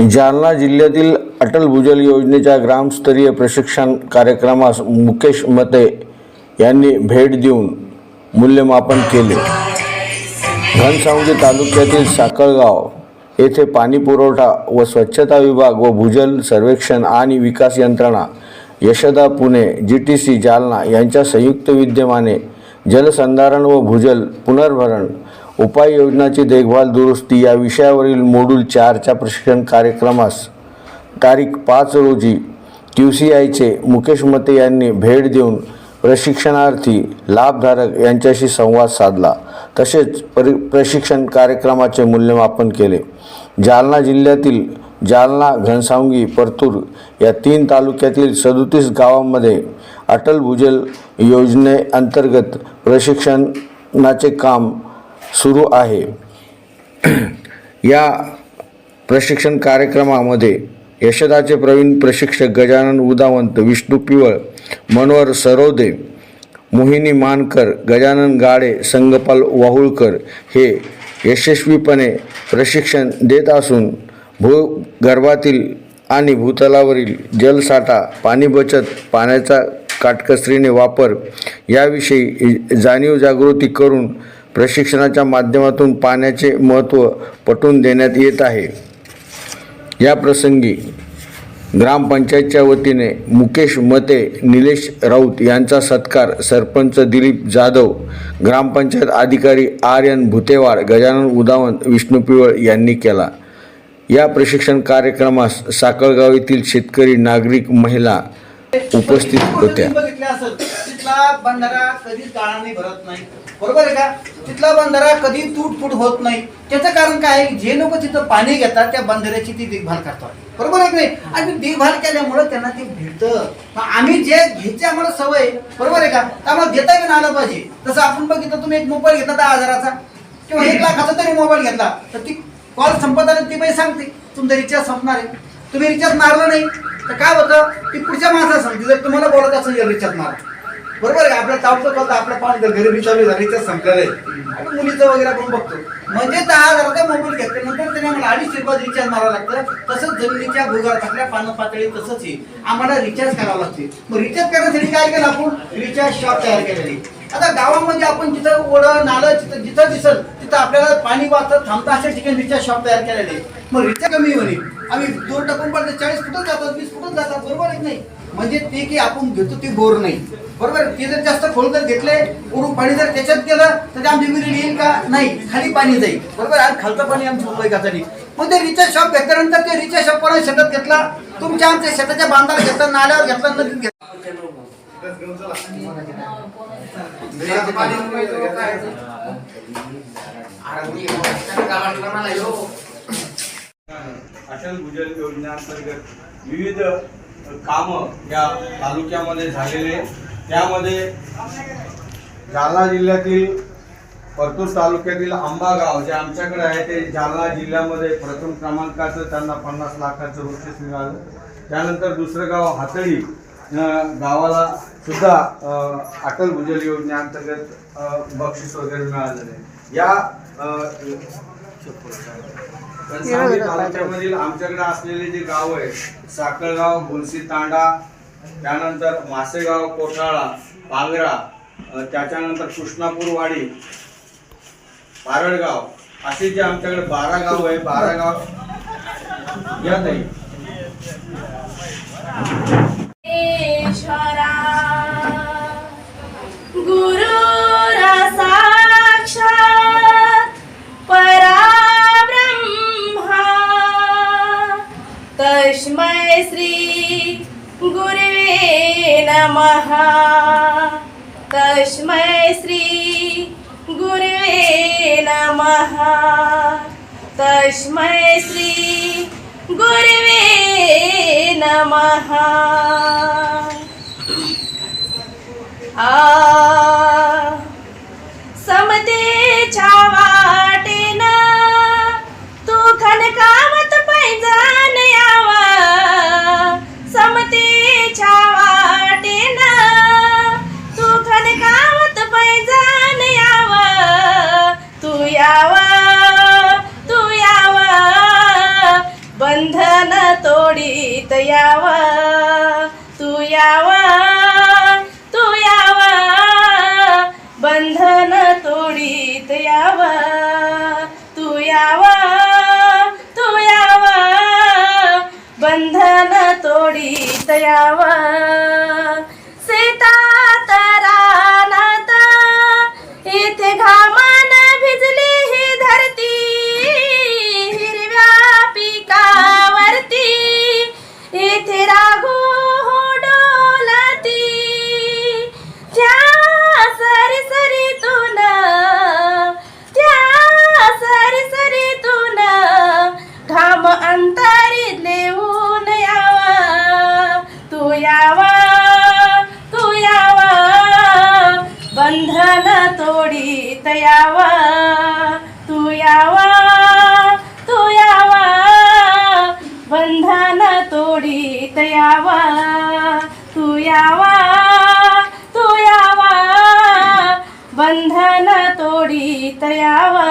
जालना जिल्ह्यातील अटल भूजल योजनेच्या ग्रामस्तरीय प्रशिक्षण कार्यक्रमास मुकेश मते यांनी भेट देऊन मूल्यमापन केले. घनसावंगी तालुक्यातील साकळगाव येथे पाणी पुरवठा व स्वच्छता विभाग व भूजल सर्वेक्षण आणि विकास यंत्रणा Yashada Pune G T C Jalna यांच्या संयुक्त विद्यमाने जलसंधारण व भूजल पुनर्भरण उपाययोजनाची देखभाल दुरुस्ती या विषयावरील मोडूल चारच्या प्रशिक्षण कार्यक्रमास तारीख पाच रोजी क्यू सी आयचे मुकेश मते यांनी भेट देऊन प्रशिक्षणार्थी लाभधारक यांच्याशी संवाद साधला. तसेच परि प्रशिक्षण कार्यक्रमाचे मूल्यमापन केले. जालना जिल्ह्यातील जालना घनसावंगी परतूर या तीन तालुक्यातील सदोतीस गावांमध्ये अटल भूजल योजनेअंतर्गत प्रशिक्षणाचे काम सुरू आहे. या प्रशिक्षण कार्यक्रमामध्ये यशदाचे प्रवीण प्रशिक्षक गजानन उदावंत विष्णू पिवळ मनोहर सरोदे मोहिनी मानकर गजानन गाडे संगपाल वाहुळकर हे यशस्वीपणे प्रशिक्षण देत असून भूगर्भातील आणि भूतलावरील जलसाठा पाणी बचत पाण्याचा काटकसरीने वापर याविषयी जाणीव जागृती करून प्रशिक्षणाच्या माध्यमातून पाण्याचे महत्त्व पटवून देण्यात येत आहे. या प्रसंगी ग्रामपंचायतच्या वतीने मुकेश मते निलेश राऊत यांचा सत्कार सरपंच दिलीप जाधव ग्रामपंचायत अधिकारी आर एन भुतेवाड गजानन उदावंत विष्णू पिवळ यांनी केला. या प्रशिक्षण कार्यक्रमास साकळगाव येथील शेतकरी नागरिक महिला उपस्थित होत्या. बरोबर आहे का? तिथला बंधारा कधी तुटफूट होत नाही. त्याचं कारण काय आहे? जे लोक तिथं पाणी घेतात त्या बंधाऱ्याची ती देखभाल करतात. बरोबर आहे की नाही? आणि देखभाल केल्यामुळं त्यांना ते भेटतं. आम्ही जे घ्यायची आम्हाला सवय आहे, बरोबर आहे का? तर आम्हाला देता येऊन आलं पाहिजे. तसं आपण बघितलं तुम्ही एक मोबाईल घेतला दहा हजाराचा. किंवा एक लाखाचा तरी मोबाईल घेतला. तर ती कॉल संपत आली ती बाई सांगते तुमचा रिचार्ज संपणार आहे. तुम्ही रिचार्ज मारला नाही. तर काय होतं? ती पुढच्या माणसाला सांगते जर तुम्हाला बोलत असेल रिचार्ज मारा. बरोबर आहे आपल्या चावचं कळतं आपल्या पाणी तर घरी रिचार्ज झाला रिचार्ज संपलेलं आहे. आणि मुलीचं वगैरे आपण बघतो. म्हणजे दहा हजाराचा मोबाईल घेतल्यानंतर त्याने आम्हाला अडीच रुपयात रिचार्ज मारावं लागतं. तसंच जमिनीच्या भूगर्भातल्या पानं पातळी तसंच आहे आम्हाला रिचार्ज करावं लागते. मग रिचार्ज करण्यासाठी काय केलं आपण? रिचार्ज शॉप तयार केलेली आता गावामध्ये आपण जिथं ओढं नालं जिथं जिथं दिसल तिथं आपल्याला पाणी वाचत थांबता अशा ठिकाणी रिचार्ज शॉप तयार केलेले मग रिचार्ज कमी होईल आम्ही दोन टाकून पडतो चाळीस फुटच जातात वीस फुटच जातात बरोबर आहे नाही. म्हणजे ते की आपण घेतो ते बोर नाही. बरोबर? ते जर जास्त खोल जर घेतले उडून पाणी जर त्याच्यात गेलं तर ते आमची विहिरी येईल का? नाही. खाली पाणी जाईल. बरोबर? आहे? आणि खालचं पाणी आमची आमच्या उपयोगासाठी मग ते रिचार्ज शॉप घेतल्यानंतर ते रिचार्ज शॉप पण शेतात घेतला. तुमच्या आमच्या शेताच्या बांधाला घेतला नाल्यावर घेतला नदीत घेतला. अटल भूजल योजनेअंतर्गत विविध कामं या तालुक्यामध्ये झालेले त्यामध्ये जालना जिल्ह्यातील परतूर तालुक्यातील आंबा गाव जे आमच्याकडे आहे ते जालना जिल्ह्यामध्ये प्रथम क्रमांकाचं त्यांना पन्नास लाखाचं बक्षीस मिळालं. त्यानंतर दुसरं गाव हातळी गावाला सुद्धा अटल भूजल योजनेअंतर्गत बक्षीस वगैरे मिळालेलं आहे. या तालुक्यामधील आमच्याकडे असलेले जे गाव आहे साखळगाव भुलसी तांडा त्यानंतर मासेगाव कोठाळा पांगरा त्याच्यानंतर कृष्णापूरवाडी पारडगाव. असे जे आमच्याकडे बारा गाव आहे बारा गाव या ताई ईश्वरा गुरुरा तस्मै श्री नमः। तस्मै श्री गुरवे नमः। तस्मै श्री गुरवे नमः। आ यावा तू यावा तू यावा. बंधन तोडीत यावा तू यावा तू यावा. बंधन तोडीत यावा. यावा तू यावा तू यावा. बंधन तोडीत यावा तू यावा तू यावा. बंधन तोडीत यावा.